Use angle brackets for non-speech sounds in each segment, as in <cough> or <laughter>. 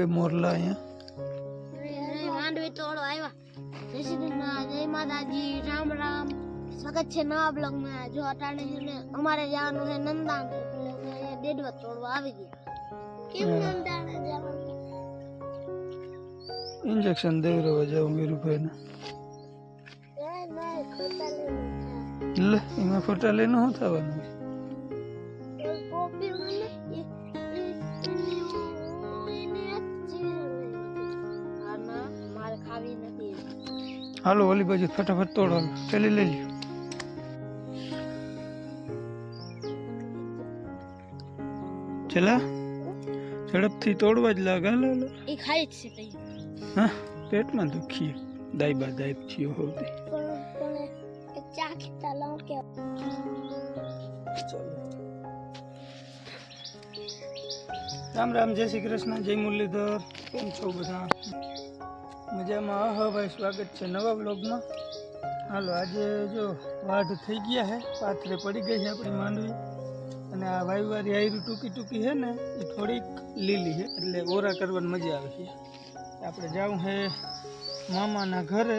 બે મોરલા અહીંયા માંડવી તોડો આવ્યા જય શ્રી જય માતાજી રામ રામ. સ્વાગત છે નવા બ્લોગમાં. જો અટાણે છે ને અમારે જવાનું છે નંદાણ એટલે તોડવા આવી ગયા. કેમ હા. નંદાણે જવાનું? ઇન્જેક્શન દેવરાવા જાઉં વીરુભાઈ ને ના ના ખોટા લઈને લે એમાં ફોટા લઈને શું થવાનું? હાલો ઓલી બાજુ ફટાફટ તોડો પેલી લઈ લ્યો. ચલા ઝડપથી તોડવા જ લાગે. લો એ ખાઈ જ છે હા પેટમાં દુખી દાઈબા દાયબ થયો હો પણ પણ એક ચા ખીતા લાવ કે રામ રામ જય શ્રી કૃષ્ણ જય મુરલીધર. કેમ છો બધા? મજામાં? હા ભાઈ, સ્વાગત છે નવા બ્લોગમાં હાલો, આજે જો વાઢ થઈ ગયા છે પાથરે પડી ગઈ છે આપણી માંડવી. અને આ વાયુવારી આયરું ટૂંકી ટૂંકી છે ને, એ થોડીક લીલી છે એટલે ઓરા કરવાની મજા આવે છે. આપણે જાવું છે મામાના ઘરે.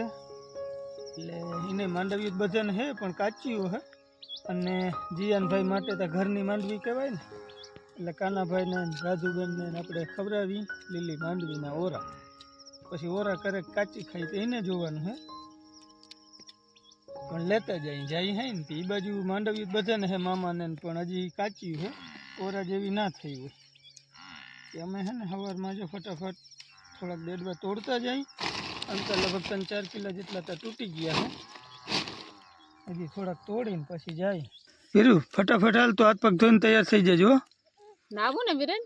એટલે એને માંડવી બધાને છે પણ કાચીઓ છે અને જીયાનભાઈ માટે તો ઘરની માંડવી કહેવાય ને. એટલે કાનાભાઈને રાજુબેનને આપણે ખવડાવી લીલી માંડવીના ઓરા. પછી ઓરા કરે કાચી ખાઈ તો એને જોવાનું હે. પણ લેતા જાય જાય હે ને એ બાજુ માંડવી બધાને હે મામાને ને પણ હજી કાચી હે. ઓરા જેવી ના થઈ હોય. કે અમે હે ને સવારમાં જો ફટાફટ થોડાક દેડવા તોડતા જાય. અંતર લગભગ ત્રણ ચાર કિલા જેટલા તો તૂટી ગયા હે. હજી થોડાક તોડીને પછી જાય. વીરુ ફટાફટ હાલ તો હાથ પગ ધોઈને તૈયાર થઈ જજો હો. નાવું ને વિરેન?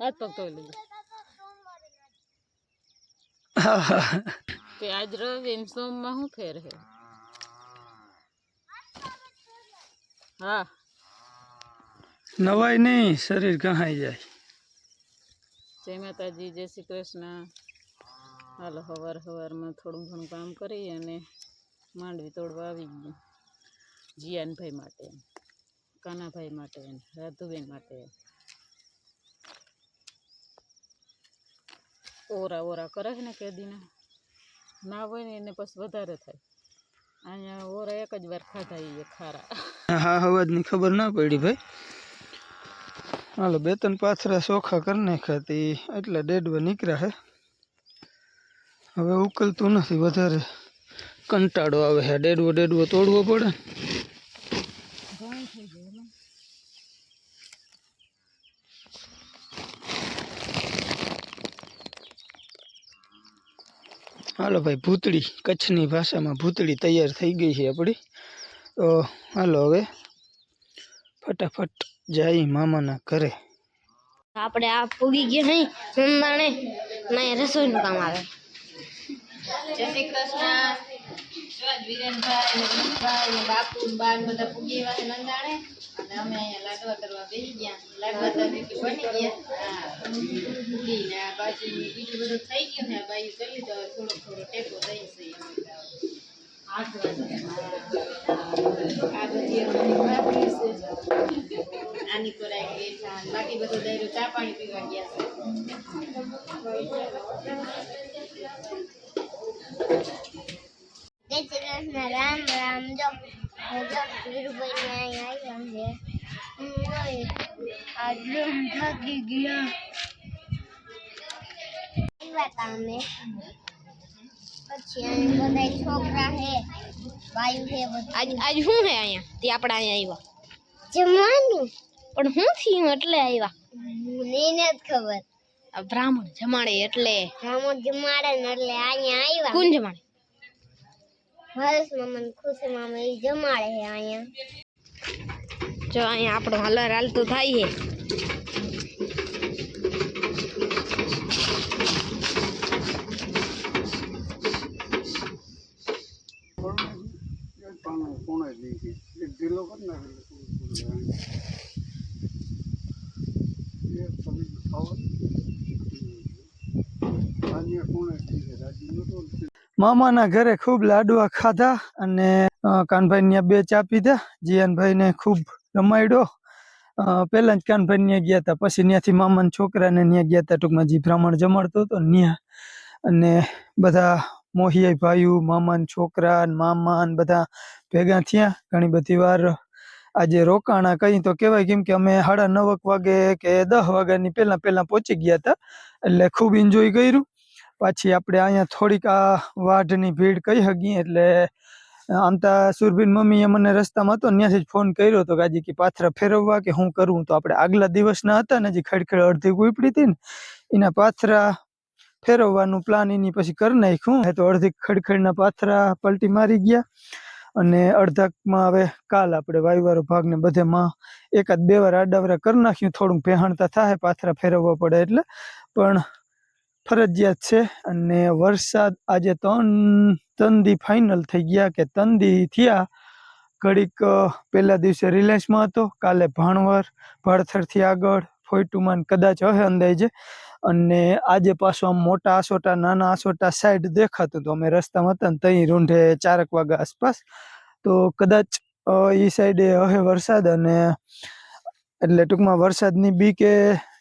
હાથ પગ ધોઈ લેજો. તે આજ રવિ એમ સોમમાં શું ફેર હે? હા. નવાય નહીં શરીર કહાઈ જાય. જય માતાજી જય શ્રી કૃષ્ણ. હાલો હવાર હવારમાં થોડું ઘણું કામ કરી અને માંડવી તોડવા આવી ગયું જીયાનભાઈ માટે કાનાભાઈ માટે રાધુબેન માટે. ઓરા ઓરા કરે છે ને કેદીને? ના હોય ને એને પછી વધારે થાય. અહીંયા ઓરા એક જ વાર ખાધા એ ખારા. હા અવાજની ખબર ના પડી ભાઈ. હાલો બે ત્રણ પાથરા ચોખા કરી નાખ્યા તે. એટલે ડેડવા નીકળ્યા હે. હવે ઉકલતું નથી વધારે કંટાળો આવે છે ડેડવો ડેડવો તોડવો પડે. હાલો ભાઈ ભૂતળી કચ્છની ભાષામાં ભૂતળી તૈયાર થઈ ગઈ છે આપણી. તો હાલો હવે ફટાફટ જાય મામાના ઘરે. આપણે આ પૂગી ગયા નહીં નંદાણે ના રસોઈનું કામ આવે. જય શ્રી કૃષ્ણ. વિરેનભાઈ બાપુ ને બધા પૂગી એવા નંદાણે અમે અહીંયા લાડવા કરવા બેસી ગયા. લાડવા બની ગયા. પૂગી ને આ બાજુ બીજું બધું થઈ ગયું ને આ બાજુ કરી તો થોડો થોડો ટેકો થઈ છે આની પર બાકી બધું દાયરો ચા પાણી પીવા ગયા છે જય શ્રી કૃષ્ણ રામ રામ જો હું જો વીરુભાઈ ને અહીંયા આવ્યા છે આટલું થાકી ગયા આવ્યા તા અમે પછી અહીંયા બધા છોકરા હે વાયુ હે આજ આજ શું હે અહીંયા તે આપણા અહીંયા આવ્યા જમવાનું પણ શું થયું એટલે આવ્યા મને જ ખબર બ્રાહ્મણ જમાડે એટલે બ્રાહ્મણ જમાડે ને એટલે અહીંયા આવ્યા કોણ જમાડે હર્ષ મામા ને ખુશી મામા એ જમાડે છે અહીંયા જો અહીંયા આપણો હલર હાલતું થાય છે મામાના ઘરે ખૂબ લાડવા ખાધા અને કાનભાઈ ત્યાં બે ચા પીધા. જીયાનભાઈને ખૂબ રમાડ્યો પહેલા જ કાનભાઈ ત્યાં ગયા હતા પછી ત્યાંથી મામાના છોકરાને ત્યાં ગયા હતા ટૂંકમાં જે બ્રાહ્મણ જમાડતો હતો ત્યાં. અને બધા મોહિયાઈ ભાઈઓ, મામાના છોકરા ને મામા બધા ભેગા થયા. ઘણી બધી વાર આજે રોકાણા કહી તો કહેવાય કેમ કે અમે સાડા નવક વાગે કે દસ વાગ્યાની પહેલા પહેલા પહોંચી ગયા હતા એટલે ખૂબ એન્જોય કર્યું. પાછી આપણે અહીંયા થોડીક આ વાઢની ભીડ કહી શકીએ, એટલે આમ તો સુરભીન મમ્મીએ મને રસ્તામાં હતો ત્યાંથી જ ફોન કર્યો હતો કે કે પાથરા ફેરવવા કે શું કરવું તો આપણે આગલા દિવસના હતા ને જે ખડખડ અડધી ઉપડી હતી ને, એના પાથરા ફેરવવાનું પ્લાન એની પછી કરી નાખ્યું. તો અડધી ખડખડના પાથરા પલટી મારી ગયા અને અડધાકમાં હવે કાલ આપણે વાયુવારો ભાગને બધેમાં એકાદ બે વાર આડાવરા કરી નાખ્યું. થોડુંક ભેહાણતા થાય પાથરા ફેરવવા પડે એટલે. પણ ફરજિયાત છે અને વરસાદ આજે ત્રણ તંદી ફાઇનલ થઈ ગયા કે તંદી થયા. ઘડીક પહેલા દિવસે રિલાયન્સમાં હતો, કાલે ભાણવર ભાળથરથી આગળ ફોઈટુમાં કદાચ હવે અંદાજે. અને આજે પાછું આમ મોટા આસોટા, નાના આસોટા સાઈડ દેખાતું હતું. અમે રસ્તામાં હતા ને ત્યાં રૂંઢે ચારક વાગ્યા આસપાસ. તો કદાચ એ સાઈડે હવે વરસાદ અને એટલે ટૂંકમાં વરસાદની બી કે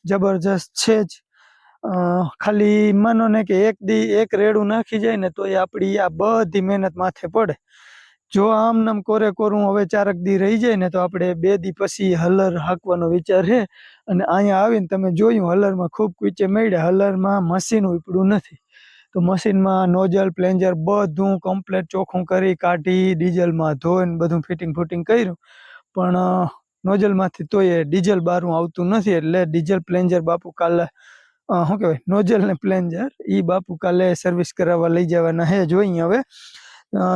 જબરજસ્ત છે જ. ખાલી માનો ને કે એક દી એક રેડું નાખી જાય ને તો એ આપણી આ બધી મહેનત માથે પડે. જો આમ નામ કોરે કોરું હવે ચારક દી રહી જાય ને તો આપણે બે દી પછી હલર હાંકવાનો વિચાર છે અને અહીંયા આવીને તમે જોયું હલરમાં ખૂબ કુચે મળ્યા. હલરમાં મશીન ઉપડું નથી. તો મશીનમાં નોઝલ, પ્લેન્જર બધું કમ્પ્લેટ ચોખ્ખું કરી કાઢી, ડીઝલમાં ધોઈને બધું ફિટિંગ ફૂટિંગ કર્યું. પણ નોઝલમાંથી તો તોય ડીઝલ બારું આવતું નથી એટલે ડીઝલ, પ્લેન્જર બાપુ કાલે શું કહેવાય? નોઝલ ને પ્લેન્જર એ બાપુ કાલે સર્વિસ કરાવવા લઈ જવાના હે જોઈએ હવે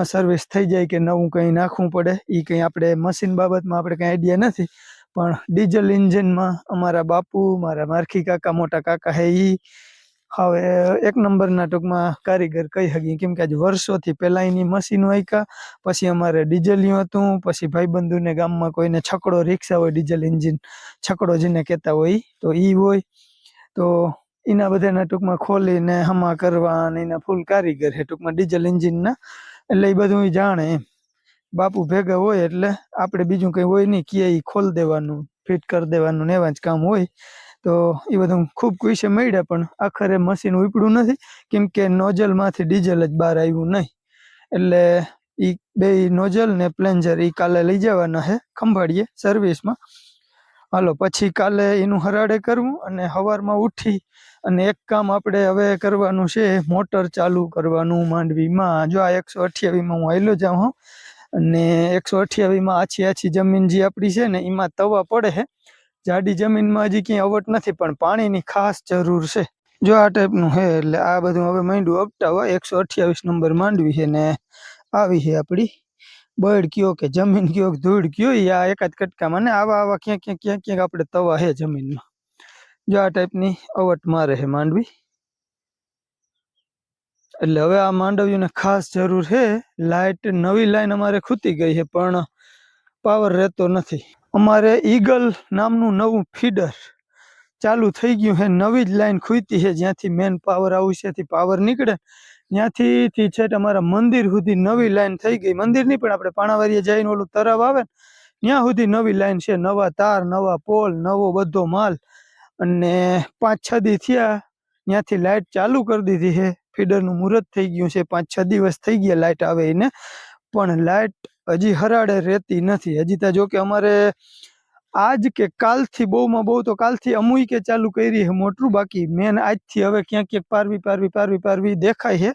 સર્વિસ થઈ જાય કે નવું કંઈ નાખવું પડે એ કંઈ આપણે મશીન બાબતમાં આપણે કંઈ આઈડિયા નથી. પણ ડીઝલ ઇન્જિનમાં અમારા બાપુ, મારા મારખી કાકા, મોટા કાકા હે એ હવે એક નંબરના ટૂંકમાં કારીગર કહી શકીએ. કેમ કે આજે વર્ષોથી પહેલાં એની મશીનો આયકા પછી અમારે ડીઝલિયું હતું, પછી ભાઈબંધુને ગામમાં કોઈને છકડો રિક્ષા હોય ડીઝલ એન્જિન છકડો જેને કહેતા હોય તો એ હોય. તો એના બધાના ટૂંકમાં ખોલીને હમા કરવા અને એના ફૂલ કારીગર છે. ટૂંકમાં ડીઝલ એન્જિનના. એટલે એ બધું એ જાણે એમ. બાપુ ભેગા હોય એટલે આપણે બીજું કંઈ હોય નહીં. કે એ ખોલ દેવાનું, ફિટ કરી દેવાનું ને એવા જ કામ હોય. તો એ બધું ખૂબ કુશે મળ્યા પણ આખરે મશીન ઉપડ્યું નથી. કેમ કે નોઝલમાંથી ડીઝલ જ બહાર આવ્યું નહીં. એટલે એ બે નોઝલ ને પ્લેન્જર એ કાલે લઈ જવાના છે ખંભાળીએ સર્વિસમાં. હાલો, પછી કાલે એનું હરાડે કરવું અને સવારમાં ઉઠી અને એક કામ આપણે હવે કરવાનું છે, મોટર ચાલુ કરવાનું માંડવીમાં. જો આ એકસો અઠ્યાવીસમાં હું આવેલો જાઉં, હું. અને એકસો અઠ્યાવીસમાં આછી આછી જમીન જે આપણી છે ને, એમાં તવા પડે છે. જાડી જમીનમાં હજી ક્યાંય અવટ નથી, પણ પાણીની ખાસ જરૂર છે. જો આ ટાઈપનું છે, એટલે આ બધું હવે માંડવું અપટાવવા એકસો અઠ્યાવીસ નંબર માંડવી છે ને, આવી છે આપણી બળ કયો કે જમીન કયો કે ધૂળ કયો ઈ આ એકાદ કટકામાં ને આવા આવા ક્યાંક ક્યાંક ક્યાંક ક્યાંક આપણે તવા છે જમીનમાં. જો આ ટાઈપની અવટ મારે છે માંડવી. એટલે હવે આ માંડવીઓને ખાસ જરૂર છે લાઇટ નવી લાઈન અમારે ખૂતી ગઈ છે પણ પાવર રહેતો નથી. અમારે ઈગલ નામનું નવું ફીડર ચાલુ થઈ ગયું છે નવી જ લાઈન ખૂતી છે જ્યાંથી મેન પાવર આવું છે ત્યાંથી પાવર નીકળે ત્યાંથી છે અમારા મંદિર સુધી નવી લાઈન થઈ ગઈ. મંદિર નહીં પણ આપણે પાણાવારીએ જઈને ઓલું તરાવ આવે ને, ત્યાં સુધી નવી લાઈન છે. નવા તાર, નવા પોલ, નવો બધો માલ. અને પાંચ છ દી થયા, ત્યાંથી લાઇટ ચાલુ કરી દીધી છે. ફીડરનું મુહૂર્ત થઈ ગયું છે. પાંચ છ દિવસ થઈ ગયા લાઇટ આવે એને. પણ લાઇટ હજી હરાડે રહેતી નથી. હજી તો જો કે અમારે આજ કે કાલથી બહુમાં બહુ તો કાલથી અમુય કે ચાલુ કરી છે મોટરું બાકી મેન આજથી હવે ક્યાંક ક્યાંક પારવી પારવી પારવી પારવી દેખાય છે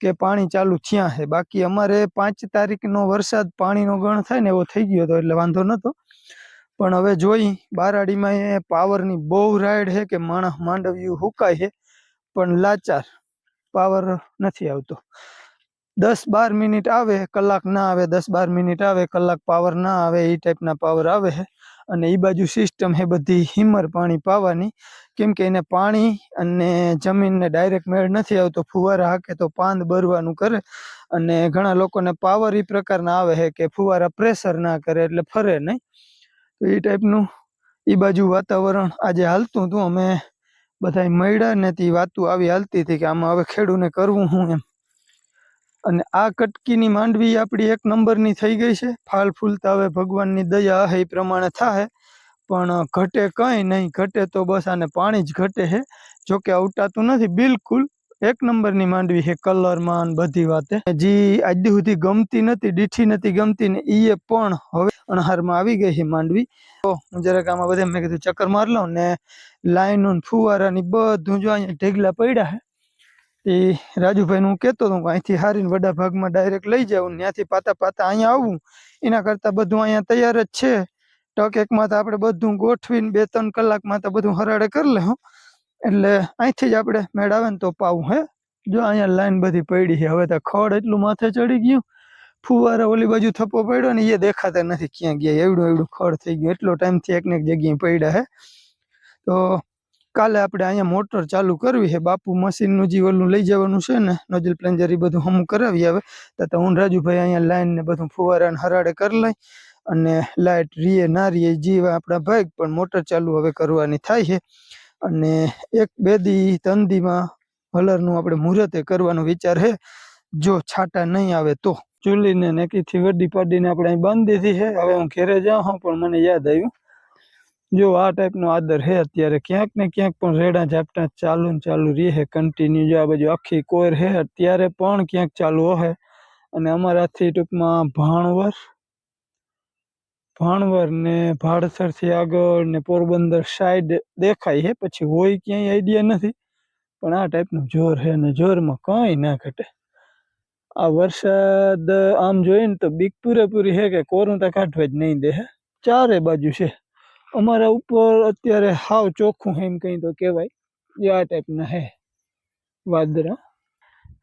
કે પાણી ચાલુ થયા છે બાકી અમારે પાંચ તારીખનો વરસાદ પાણીનો ગણ થાય ને એવો થઈ ગયો હતો એટલે વાંધો નહોતો પણ હવે જોઈ, બારાડીમાં એ પાવરની બહુ રાઈડ છે કે માણસ માંડવ્યું હુકાય છે પણ લાચાર પાવર નથી આવતો. દસ બાર મિનિટ આવે, કલાક ના આવે, દસ બાર મિનિટ આવે, કલાક પાવર ના આવે એ ટાઈપના પાવર આવે છે અને એ બાજુ સિસ્ટમ છે બધી હિમર પાણી પાવાની. કેમ કે એને પાણી અને જમીનને ડાયરેક્ટ મેળ નથી આવતો, ફુવારા હાકે તો પાંદ બરવાનું કરે. અને ઘણા લોકોને પાવર એ પ્રકારના આવે છે કે ફુવારા પ્રેશર ના કરે એટલે ફરે નહીં. તો એ ટાઈપનું એ બાજુ વાતાવરણ આજે હાલતું હતું. અમે બધા મળ્યા ને તે વાતું આવી હાલતી હતી કે આમાં હવે ખેડૂને કરવું હું એમ. અને આ કટકીની માંડવી આપણી એક નંબરની થઈ ગઈ છે. ફાલ ફૂલતા હવે ભગવાનની દયા હે એ પ્રમાણે થાય પણ ઘટે કંઈ નહીં, ઘટે તો બસ આને પાણી જ ઘટે છે જોકે અવટાતું નથી, બિલકુલ એક નંબરની માંડવી છે કલરમાં બધી વાતે. જે આજ સુધી ગમતી નથી દીઠી નથી ગમતી ને એ પણ હવે અણહારમાં આવી ગઈ છે માંડવી. તો હું જરાક આમાં બધે મેં કીધું ચક્કર માર લઉં ને લાઈનો ફુવારાની બધું જો અહીંયા ઢેગલા પડ્યા છે એ રાજુભાઈને હું કહેતો હતો કે અહીંથી હારીને વડા ભાગમાં ડાયરેક્ટ લઈ જાઉં ત્યાંથી પાતા પાતા અહીંયા આવું. એના કરતાં બધું અહીંયા તૈયાર જ છે. ટક એકમાં તો આપણે બધું ગોઠવીને બે ત્રણ કલાકમાં તો બધું હરાડે કરી લે એટલે અહીંથી જ આપણે મેળ આવે ને તો પાવું હે. જો અહીંયા લાઈન બધી પડી છે. હવે તો ખડ એટલું માથે ચડી ગયું. ફુવારા ઓલી બાજુ થપ્પો પડ્યો ને એ દેખાતા નથી ક્યાં ગયા. એવડું એવડું ખડ થઈ ગયું. એટલો ટાઈમથી એક ને એક જગ્યાએ પડ્યા હે. તો કાલે આપણે અહીંયા મોટર ચાલુ કરવી છે. બાપુ મશીનનું જે ઓલું લઈ જવાનું છે ને, નોઝલ પ્લેન્જર એ બધું હમું કરાવી આવે. તો હું રાજુભાઈ અહીંયા લાઈન ને બધું ફુવારાને હરાડે કરી લઈ અને લાઇટ રીએ ના રીએ જીવે આપણા ભાઈ પણ મોટર ચાલુ હવે કરવાની થાય છે. અને એક બે દી તંદીમાં દીમાં હલરનું આપણે મુહૂર્તે કરવાનો વિચાર છે. જો છાટા નહીં આવે તો. ચૂલીને નેકીથી વડી પાડીને આપણે અહીં બાંધી દીધી છે. હવે હું ઘેરે જાઉં પણ મને યાદ આવ્યું જો આ ટાઈપનો આદર છે અત્યારે, ક્યાંક ને ક્યાંક પણ રેડા ઝાપટા ચાલુ ને ચાલુ રહે કન્ટિન્યુ જો આ બાજુ આખી કોર છે અત્યારે પણ ક્યાંક ચાલુ હોય અને અમારાથી ટૂંકમાં ભાણવર ભાણવર ને ભાડસરથી આગળ ને પોરબંદર સાઈડ દેખાય છે પછી હોય ક્યાંય આઈડિયા નથી, પણ આ ટાઈપનું જોર છે અને જોરમાં કંઈ ના ઘટે. આ વરસાદ આમ જોઈએ ને તો બીક પૂરેપૂરી છે કે કોરું તો કાઢવા જ નહીં દે હે. ચારે બાજુ છે. અમારા ઉપર અત્યારે હાવ ચોખ્ખું એમ કંઈ તો કહેવાય. જે આ ટાઈપના હે. વાદળા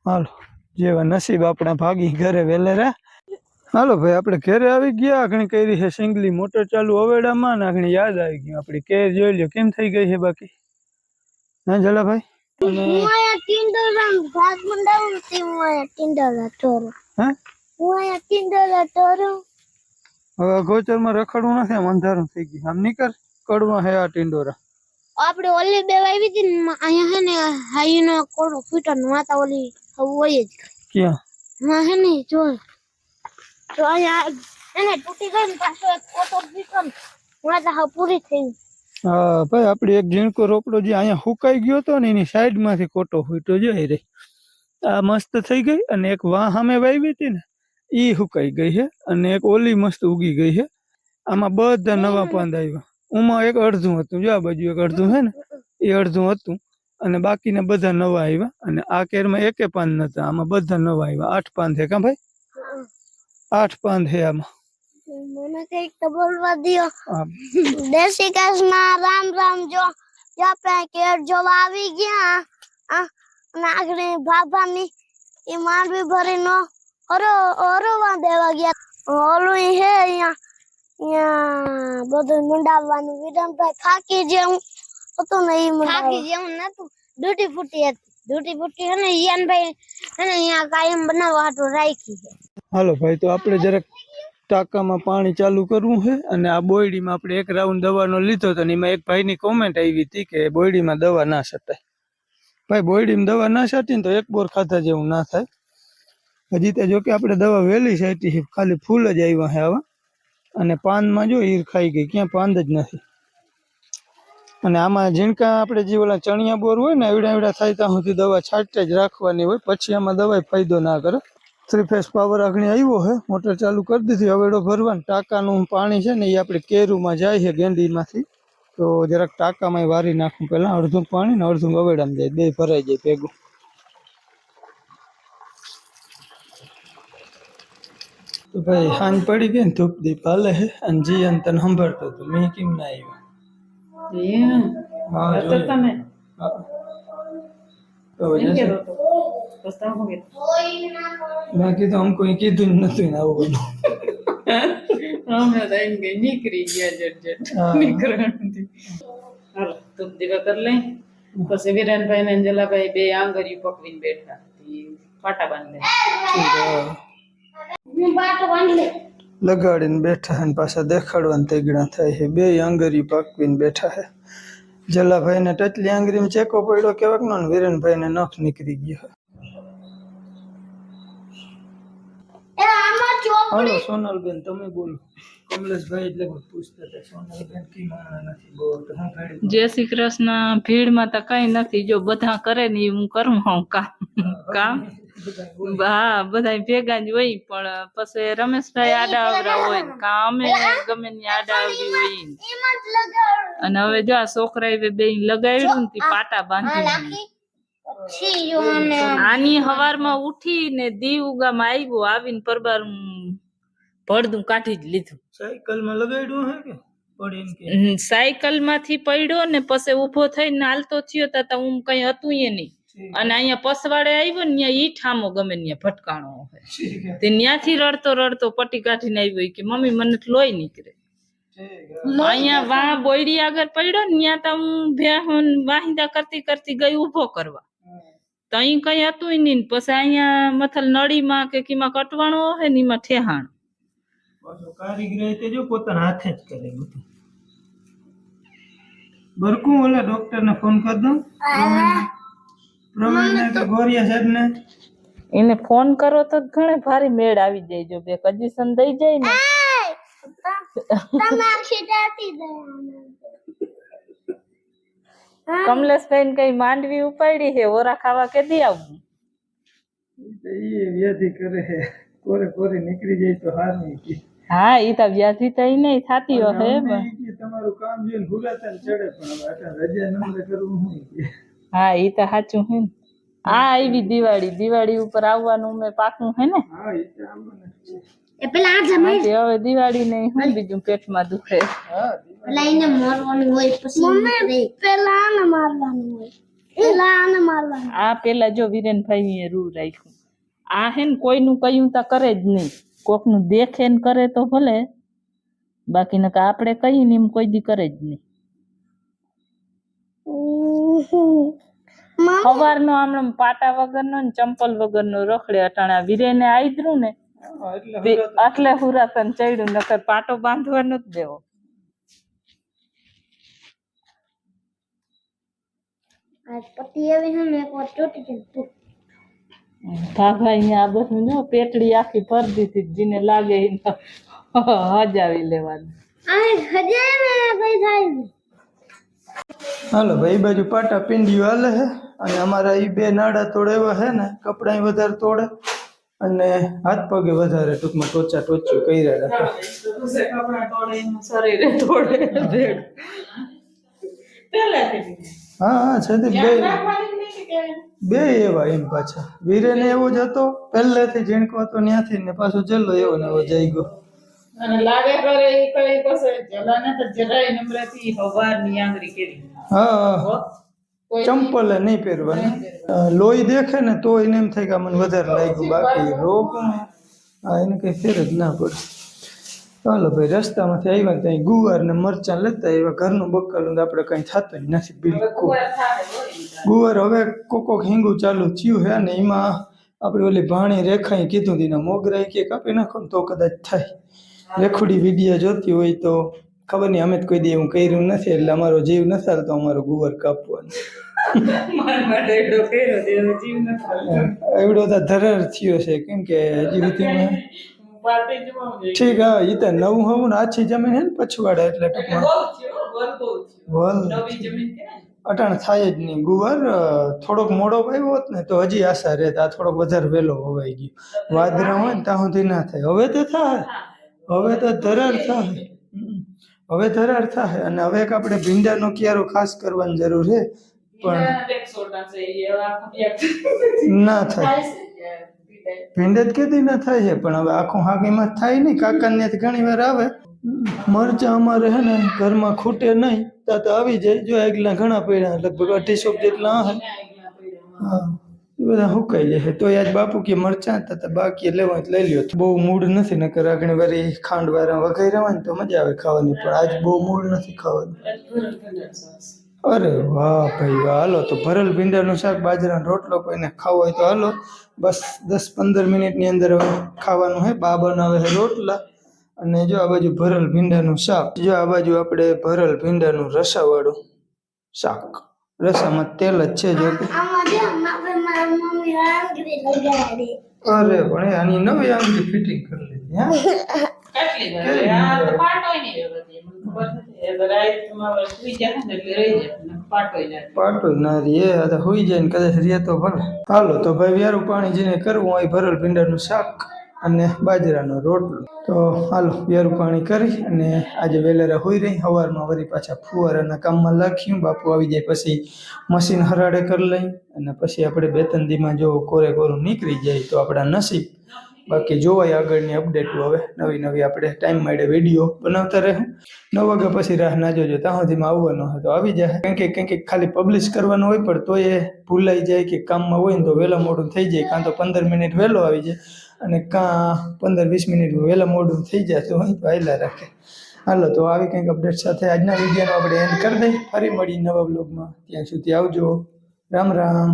હાલો જેવા નસીબ આપણા ભાગી ઘરે વેલેરા હાલો ભાઈ આપણે ઘરે આવી ગયા. ઘણી કરી છે સિંગલી મોટર ચાલુ અવેડામાં ને ઘણી યાદ આવી ગયું. આપણી કેર જોઈ લ્યો કેમ થઈ ગઈ છે બાકી? હા જલાભાઈ અને હું અહીંયા ટિંડોરા ભાગ મંડાવું તે હું અહીંયા ટિંડોરા ટોરો હા? હું અહીંયા ટિંડોરા ટોરો હવે ગોચરમાં રખડવું નથી આમ અંધારું થઈ ગયું. આમ નીકળ કડવા હે આ ટિંડોરા. આપણે ઓલી બે આવી હતી ને અહીંયા હે ને હાઈનો કોડો ફૂટો ને માતા ઓલી હોય જ. ક્યાં? હા હે ને જો. તો અહીંયા એને તૂટી ગઈ ને પાછો એક કોટો બીકમ માતા હા પૂરી થઈ હા ભાઈ આપડે એક ઝીણકો રોપડો જે અહીંયા હુકાઈ ગયો હતો ને એની સાઈડમાંથી કોટો ફૂટ્યો જોઈ રે. આ મસ્ત થઈ ગઈ અને એક વાહ સામે વાવી હતી ને ઈ સુકાઈ ગઈ છે? અને એક ઓલી મસ્ત ઉગી ગઈ છે. આમાં બધા નવા પાંદ આવ્યા. ઉમાં એક અડધું હતું. જો આ બાજુ એક અડધું છે ને એ અડધું હતું. અને બાકીના બધા નવા આવ્યા. અને આ કેરમાં એકે પાન નતા. આમાં બધા નવા આવ્યા. આઠ પાન છે કા ભાઈ? આઠ પાન છે આમાં. મને કંઈક તો બોલવા દિયો. દેશી કૃષ્ણ રામ રામ જો જો આપણે કેર જોવા આવી ગયા. અને આગળ બાબાની એ માંડવી ભરીનો હરો હરોવા દેવા ગયા. ઓલું ઈ હે અહીંયા અહીંયા બધું મંડાવવાનું. વિરમભાઈ ફાકી જેવું હતું ને ઈ ફાકી જેવું નતું ડૂટી ફૂટી હતી. ડૂટી ફૂટી હે ને ઈયાનભાઈ હે ને અહીંયા કાયમ બનાવવા હાટું રાખી છે. હાલો ભાઈ તો આપણે જરાક ટાંકામાં પાણી ચાલુ કરવું છે અને આ બોયડીમાં આપણે એક રાઉન્ડ દવાનો લીધો હતો ને એમાં એક ભાઈની કોમેન્ટ આવી હતી કે બોયડીમાં દવા ના છટાય. ભાઈ બોયડીમાં દવા ના છાંટી ને તો એક બોર ખાધા જેવું ના થાય. હજી તો જો કે આપણે દવા વહેલી છાંટી છે, ખાલી ફૂલ જ આવ્યા છે આવા અને પાનમાં જો ઈર ખાઈ ગઈ, ક્યાં પાંદ જ નથી. અને આમાં ઝીણકા આપણે જે ઓલા ચણિયા બોર હોય ને, એવડા એવડા થાય ત્યાં સુધી દવા છાંટતા જ રાખવાની હોય. પછી આમાં દવાય ફાયદો ના કરે. થ્રી ફેસ પાવર આગળ આવ્યો છે, મોટર ચાલુ કરી દીધી. હવેડો ભરવાનું. ટાંકાનું પાણી છે ને એ આપણે કેરુમાં જાય છે, ગેંડીમાંથી. તો જરાક ટાંકામાં વારી નાખું પહેલાં, અડધું પાણી ને અડધું હવેડામાં જાય, બે ભરાઈ જાય ભેગું. તો ભાઈ હાન પડી ગઈ ને ધૂપ દીપ હાલે છે અને જી તને સંભાળતો હતો મેં કેમ ના આવ્યો? હા તો મેં કીધું આમ કોઈ કીધું જ નથી ને આવું બધું. <laughs> અમે તો એમ કે નીકળી ગયા જટ જટ. હા. નીકળવાથી. હાલો ધૂપ દીવા કરી લઈ પછી વિરાનભાઈ ને અંજલાભાઈ બે આંગળીઓ પકડીને બેઠા. ફાટા હા. હું. બાંધી લગાડીને બેઠા હે પાછા દેખાડવાને તેગડા થાય છે. બે આંગરી પાકવીને બેઠા હે. જલાભાઈ ને ટચલી આંગળીમાં ચેકો પડ્યો કેવાક નો ને ને નખ નીકળી ગયો એ હાલો સોનલબેન તમે બોલો. કમલેશભાઈ એટલે પૂછતા હતા સોનલબેન કી માણસ નથી બહુ હું ભેડી જય શ્રી કૃષ્ણ ભીડમાં તો કઈ નથી. જો બધા કરે ને હું કરું હું કામ? કામ? હા બધા ભેગા જ હોય પણ પછી રમેશભાઈ આડા આવરા હોય કા અમે ગમે ની આડા આવરી હોય અને હવે જો આ છોકરા એ બે લગાવ્યું ને પાટા બાંધી પછી જો મને આની હવારમાં ઉઠી ને દી ઉગામાં આવ્યો આવીને પરબાર પડદું કાઢી જ લીધું. સાયકલમાં લગાડ્યું હે કે? સાયકલમાંથી પડ્યો ને પછી ઊભો થઈને હાલતો થયો તા તા હું કઈ હતું એ નહીં. અને અહીંયા પસવાડે આવ્યો ને ત્યાં ઈ ઠામો ગમે ને ત્યાં ભટકાણો હોય. તે ત્યાંથી રડતો રડતો પટ્ટી કાઢીને આવ્યો કે મમ્મી મને લોહી નીકળે. અહીંયા વા બોયડી આગળ પડ્યો ને ત્યાં તો હું ભેહું વાહિંદા કરતી કરતી ગઈ ઊભો કરવા. તો અહીં કઈ હતું નહીં ને પછી અહીંયા મથલ નળીમાં કે કીમાં કટવાણો હોય ને એમાં ઠેહાણ. પાછો જો પોતાના હાથે જ કરે બધું. બરકું ઓલા ડોક્ટર ને ફોન કરી દઉં. એને ફોન કરો તો ઘણે ભારી મેળ આવી જાય જો બે કજીશન દઈ જાય ને. કમલેશભાઈ ને કઈ માંડવી ઉપાડી હે ઓરા ખાવા કે દી આવું? વ્યાધિ કરે હે. કોરે કોરે નીકળી જાય તો હાર નહીં હા ઈ તો વ્યાધિ તો ઈ નહીં થાતી કે તમારું કામ જોઈને ભૂલાતા ચડે પણ રજા નંબરે કરવું હું હા એ તો સાચું હે ને. આ આવી દિવાળી. દિવાળી ઉપર આવવાનું મેં પાકું હે ને એ પેલા આ જમે. હવે દિવાળી નહીં હું બીજું પેટમાં દુખે. હા પેલા હોય પછી મમ્મી પેલા આને મારવાનું હોય. પેલા આને મારવાનું. આ પેલા જો વિરેનભાઈ એ રૂ રાખ્યું. આ હે ને કોઈનું કયું તો કરે જ નહીં. કોકનું દેખે ને કરે તો ભલે. બાકી નકર આપણે કહીને એમ કોઈ દી કરે જ નહીં. સવારનો આમ પાટા વગરનો ને ચંપલ વગરનો રખડે અટાણા વીરેને આઈદરું ને એટલે હુરાતન ચડ્યું નકર પાટો બાંધવાનો જ દેવો. ને આ બધું જો પેટડી આખી દીધી જીને લાગે હજાવી લેવાનું. હજાર હાલો ભાઈ બાજુ પાટા પિંડીઓ હાલે છે અને અમારા ઈ બે નાડા તોડે એવા છે ને, કપડાં વધારે તોડે અને હાથ પગે વધારે ટૂંકમાં ટોચા ટોચ્યું કરી રહ્યા હા હા, છે તે બે. બે એવા એમ પાછા. વીરેને એવો જ હતો, પહેલેથી ઝીણકો હતો, ત્યાંથી ને પાછો જલ્લો એવો ને એવો જઈ ગયો. અને લાગે કરે એ કઈ પાસે જલાને તો જરાય નમ્રથી હવારની આંગળી કરી હા. ચંપલ નહીં પહેરવાની. લોહી દેખે ને તો એને એમ થાય કે મને વધારે લાગ્યું બાકી રોગ હા એને કઈ ફેર જ ના પડે. ચાલો ભાઈ રસ્તામાંથી આવ્યા ત્યાં ગુવાર ને મરચાં લેતા આવ્યા. ઘરનું બકાલું આપણે કઈ થતું જ નથી બિલકુલ. ગુવાર હવે કોકોક હિંગું ચાલુ થયું હે ને એમાં આપણે ઓલી ભાણી રેખાએ કીધું હતી ને મોગરાઈ કે કાપી નાખો તો કદાચ થાય. રેખુડી વીડિયો જોતી હોય તો ખબર નહીં અમે તો કોઈ દે એવું કર્યું નથી એટલે અમારો જીવ ન ચાલતો અમારો ગુવર કાપવાનો. એવડો તો ધરર થયો છે કેમ કે હજી સુધીમાં ઠીક હા એ તો નવું હવું ને આછી જમીન હે ને પછવાડે એટલે ટૂંકમાં. અટાણ થાય જ નહીં. ગુવાર થોડોક મોડો આવ્યો હોત ને તો હજી આશા રહેત આ થોડોક વધારે વહેલો હોવાઈ ગયો. વાદરા હોય ને ત્યાં સુધી ના થાય. હવે તો થાય. હવે તો ધરાર થાય. હવે ધરાર થાય અને હવે એક આપણે ભીંડાનો ક્યારો ખાસ કરવાની જરૂર છે પણ ના થાય. ભીંડા? જ કેદી ના થાય છે પણ હવે આખું હાકીમાં થાય નહીં. કાકાને ઘણી વાર આવે. મરચા અમારે હે ને ઘરમાં ખૂટે નહીં. તો તો આવી જાય. જો એકલા ઘણા પડ્યા લગભગ અઢીસો જેટલા હા. એ બધા હુકાઈ જાય તો આજ બાપુ કે મરચાં હતા બાકી લેવા લઈ લ્યો. બહુ મૂડ નથી, નકર આગળ વારી ખાંડ વારા રહેવા ને તો મજા આવે ખાવાની, પણ આજ બહુ મૂડ નથી ખાવાની. અરે વાહ ભાઈ વાહ, હાલો તો ભરેલ ભીંડાનું શાક, બાજરાનો રોટલો કોઈને ખાવો હોય તો હાલો. બસ દસ પંદર મિનિટની અંદર ખાવાનું હે, બા બનાવે છે રોટલા. અને જો આ બાજુ ભરેલ ભીંડાનું શાક, જો આ બાજુ આપણે ભરેલ ભીંડાનું રસાવાળું શાક. રસામાં તેલ જ છે જો અરે પણ આની નવી આંગળી ફિટિંગ કરી લીધી. પાટો ના રે આ તો હોઈ જાય ને કદાચ રે તો ભલે. હાલો તો ભાઈ વ્યારું પાણી જેને કરવું હોય ભરલ ભીંડાનું શાક. અને બાજરાનો રોટલો. તો હાલો વ્યારું પાણી કરી અને આજે વેલેરા હોઈ રહી. સવારમાં વળી પાછા ફુવારાના કામમાં લખ્યું બાપુ આવી જાય પછી મશીન હરાડે કરી લઈ અને પછી આપણે બે ત્રણ દીમાં જો કોરે કોરું નીકળી જાય તો આપણા નસીબ. બાકી જોવાય આગળની અપડેટ હવે. નવી નવી આપણે ટાઈમ મળે વીડિયો બનાવતા રહે. નવ વાગ્યા પછી રાહ ના જોજો. ત્યાં સુધીમાં આવવાનો હોય તો આવી જાય. કંઈક કંઈક ખાલી પબ્લિશ કરવાનું હોય પણ તો એ ભૂલાઈ જાય કે કામમાં હોય ને તો વહેલા મોડું થઈ જાય. કાં તો પંદર મિનિટ વહેલો આવી જાય. અને કાં પંદર, વીસ મિનિટ વહેલા મોડું થઈ જાય તો અહીં આવેલા રાખે. હાલો, તો આવી કંઈક અપડેટ સાથે આજના વિડીયોનો આપણે એન્ડ કરી દઈએ. ફરી મળીએ નવા બ્લોગમાં ત્યાં સુધી આવજો. રામ રામ.